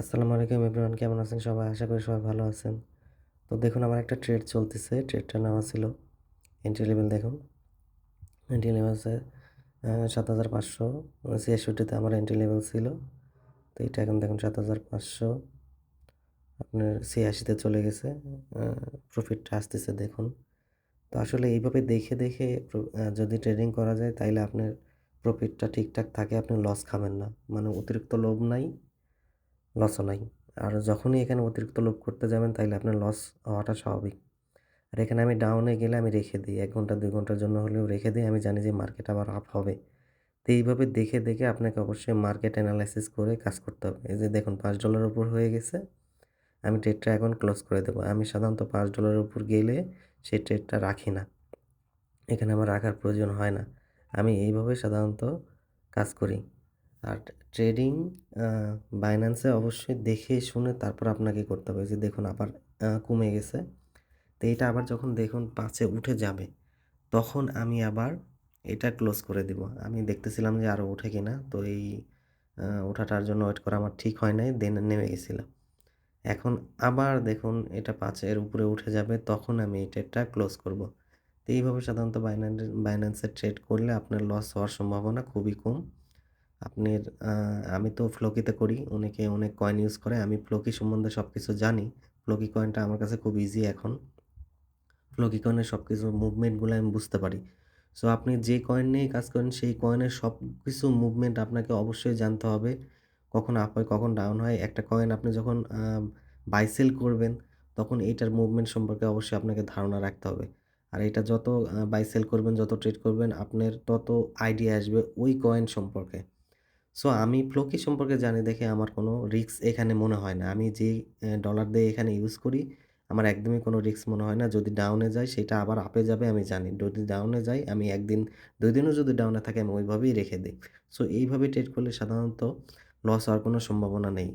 আসসালামু আলাইকুম এভরিওয়ান কেমন আছেন সবাই? আশা করি সবাই ভালো আছেন। তো দেখুন আমার একটা ট্রেড চলতেছে। ট্রেডটার নাম ছিল এন্ট্রি লেভেল দেখুন। এন্ট্রি লেভেল আছে আ ৭৫০০ ৬৬ তে আমার এন্ট্রি লেভেল ছিল। তো এটা এখন দেখুন ৭৫০০ আপনার ৮৬ তে চলে গেছে। প্রফিটটা আসতেছে দেখুন। তো আসলে এইভাবে দেখে, দেখে যদি ট্রেডিং করা যায় তাইলে আপনার প্রফিটটা ঠিকঠাক থাকে আপনি লস খাবেন না। মানে অতিরিক্ত লোভ নাই, লসও নাই। আর যখনই এখানে অতিরিক্ত লোভ করতে যাবেন তাইলে আপনার লস হওয়াটা স্বাভাবিক। আর এখানে আমি ডাউনে গেলে আমি রেখে দিই। এক ঘণ্টা ২ ঘণ্টার জন্য হলেও রেখে দিই আমি জানি যে মার্কেট আবার আপ হবে। তো এইভাবে দেখে, দেখে আপনাকে অবশ্যই মার্কেট এনালাইসিস করে কাজ করতে হবে। এই যে দেখুন $৫ এর উপর হয়ে গেছে। আমি ট্রেডটা এখন ক্লোজ করে দেবো আমি সাধারণত $৫ এর উপর গেলে সেই ট্রেডটা রাখি না। এখানে আমার রাখার প্রয়োজন হয় না। আমি এইভাবে সাধারণত কাজ করি। আর ট্রেডিং বাইন্যান্সে অবশ্যই দেখে শুনে তারপর আপনাকে করতে হবে। যে দেখুন আবার কমে গেছে। তো এইটা আবার যখন দেখুন পাঁচে উঠে যাবে, তখন আমি আবার এটা ক্লোজ করে দিব। আমি দেখতেছিলাম যে আরও ওঠে কিনা। তো এই ওঠাটার জন্য ওয়েট করা আমার ঠিক হয় নাই। দেন নেমে গেছিলাম। এখন আবার দেখুন এটা পাঁচের উপরে উঠে যাবে তখন আমি এই ট্রেডটা ক্লোজ করব। তো এইভাবে সাধারণত বাইন্যান্সে ট্রেড করলে আপনার লস হওয়ার সম্ভাবনা খুবই কম। আপনার আমি তো ফ্লোকিতে করি। অনেকে অনেক কয়েন ইউজ করে। আমি ফ্লোকি সম্বন্ধে সব কিছু জানি। ফ্লোকি কয়েনটা আমার কাছে খুব ইজি এখন। ফ্লোকি কয়েনের সব কিছু মুভমেন্টগুলো আমি বুঝতে পারি। সো আপনি যে কয়েন নিয়েই কাজ করেন সেই কয়েনের সব কিছু মুভমেন্ট আপনাকে অবশ্যই জানতে হবে। কখন আপ হয়, কখন ডাউন হয়। একটা কয়েন আপনি যখন বাইসেল করবেন তখন এইটার মুভমেন্ট সম্পর্কে অবশ্যই আপনাকে ধারণা রাখতে হবে। আর এটা যত বাইসেল করবেন, যত ট্রেড করবেন আপনার তত আইডিয়া আসবে ওই কয়েন সম্পর্কে। সো আমি ফ্লোকি সম্পর্কে জানি দেখে আমার কোনো রিস্ক এখানে মনে হয় না। আমি যে ডলার দিয়ে এখানে ইউজ করি, আমার একদমই কোনো রিস্ক মনে হয় না। যদি ডাউনে যায় সেটা আবার আপে যাবে আমি জানি। যদি ডাউনে যাই আমি একদিন দুই দিনও যদি ডাউনে থাকে আমি ওইভাবেই রেখে দিই সো এইভাবে ট্রেড করলে সাধারণত লস হওয়ার কোনো সম্ভাবনা নেই।